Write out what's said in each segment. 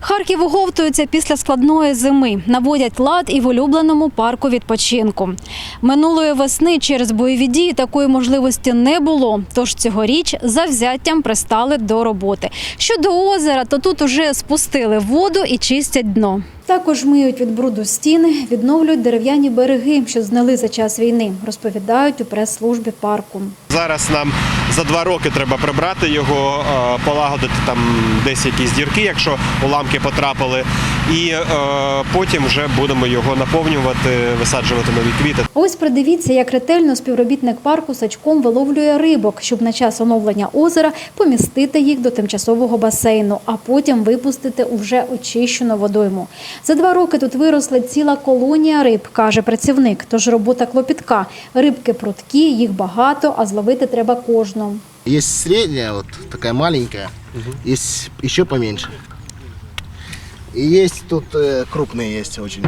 Харків оговтується після складної зими. Наводять лад і в улюбленому парку відпочинку. Минулої весни через бойові дії такої можливості не було. Тож цьогоріч завзяттям пристали до роботи. Щодо озера, то тут уже спустили воду і чистять дно. Також миють від бруду стіни, відновлюють дерев'яні береги, що знали за час війни, розповідають у прес-службі парку. Зараз нам за два роки треба прибрати його, е, полагодити там десь якісь дірки, якщо уламки потрапили, і е, потім вже будемо його наповнювати, висаджувати нові квіти. Ось придивіться, як ретельно співробітник парку сачком виловлює рибок, щоб на час оновлення озера помістити їх до тимчасового басейну, а потім випустити у вже очищену водойму. За два роки тут виросла ціла колонія риб, каже працівник. Тож робота клопітка. Рибки прудкі, їх багато, а зловити треба кожну. Есть средняя, вот такая маленькая, есть еще поменьше. И есть тут крупний крупные есть очень.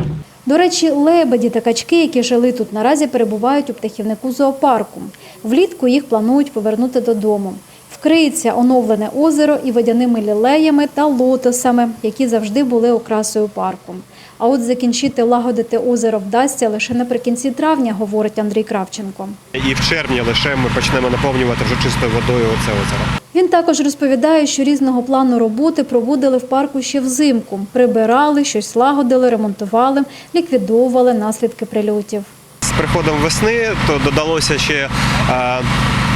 До речі, лебеді та качки, які жили тут, наразі перебувають у птахівнику зоопарку. Влітку їх планують повернути додому. Вкриється оновлене озеро і водяними лілеями та лотосами, які завжди були окрасою парку. А от закінчити лагодити озеро вдасться лише наприкінці травня, говорить Андрій Кравченко. І в червні лише ми почнемо наповнювати вже чистою водою оце озеро. Він також розповідає, що різного плану роботи проводили в парку ще взимку. Прибирали, щось лагодили, ремонтували, ліквідовували наслідки прильотів. З приходом весни то додалося ще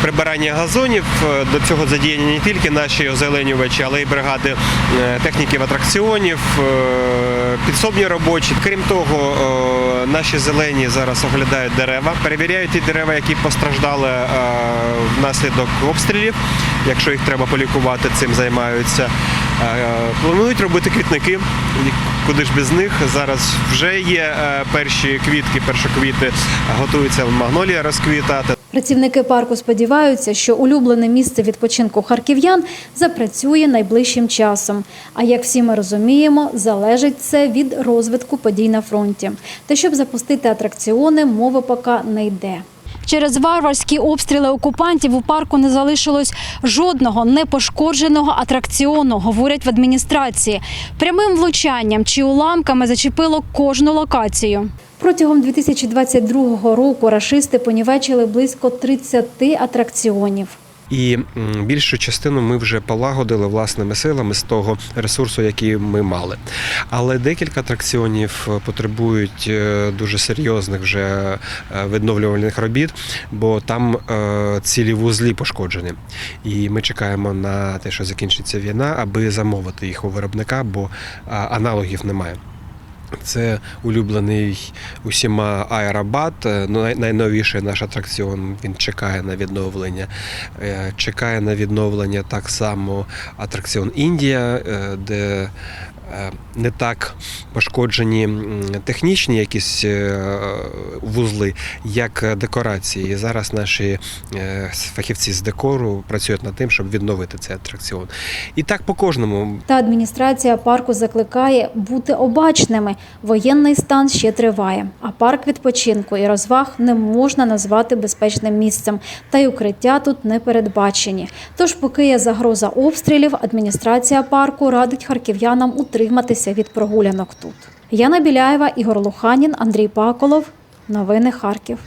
прибирання газонів. Е, До цього задіяні не тільки наші озеленювачі, але й бригади е, техніків атракціонів, е, підсобні робочі. Крім того, наші зелені зараз оглядають дерева, перевіряють ті дерева, які постраждали внаслідок обстрілів. Якщо їх треба полікувати, цим займаються. Планують робити квітники. Куди ж без них зараз вже є перші квітки, першоквіти, готується магнолія розквітати. Працівники парку сподіваються, що улюблене місце відпочинку харків'ян запрацює найближчим часом. А як всі ми розуміємо, залежить це від розвитку подій на фронті. Та щоб запустити атракціони, мови поки не йде. Через варварські обстріли окупантів у парку не залишилось жодного непошкодженого атракціону, говорять в адміністрації. Прямим влучанням чи уламками зачепило кожну локацію. Протягом 2022 року рашисти понівечили близько 30 атракціонів. І більшу частину ми вже полагодили власними силами з того ресурсу, який ми мали. Але декілька атракціонів е, потребують е, дуже серйозних вже е, відновлювальних робіт, бо там цілі вузлі пошкоджені. І ми чекаємо на те, що закінчиться війна, аби замовити їх у виробника, бо аналогів немає. Це улюблений усіма аеробат. е, ну, най- найновіший наш атракціон. Він чекає на відновлення. Е, Чекає на відновлення так само атракціон Індія, е, де не так пошкоджені технічні якісь е, вузли, як декорації. І зараз наші е, фахівці з декору працюють над тим, щоб відновити цей атракціон. І так по кожному. Та адміністрація парку закликає бути обачними. Воєнний стан ще триває, а парк відпочинку і розваг не можна назвати безпечним місцем, та й укриття тут не передбачені. Тож, поки є загроза обстрілів, адміністрація парку радить харків'янам утриматися від прогулянок тут. Яна Біляєва, Ігор Луханін, Андрій Паколов. Новини Харків.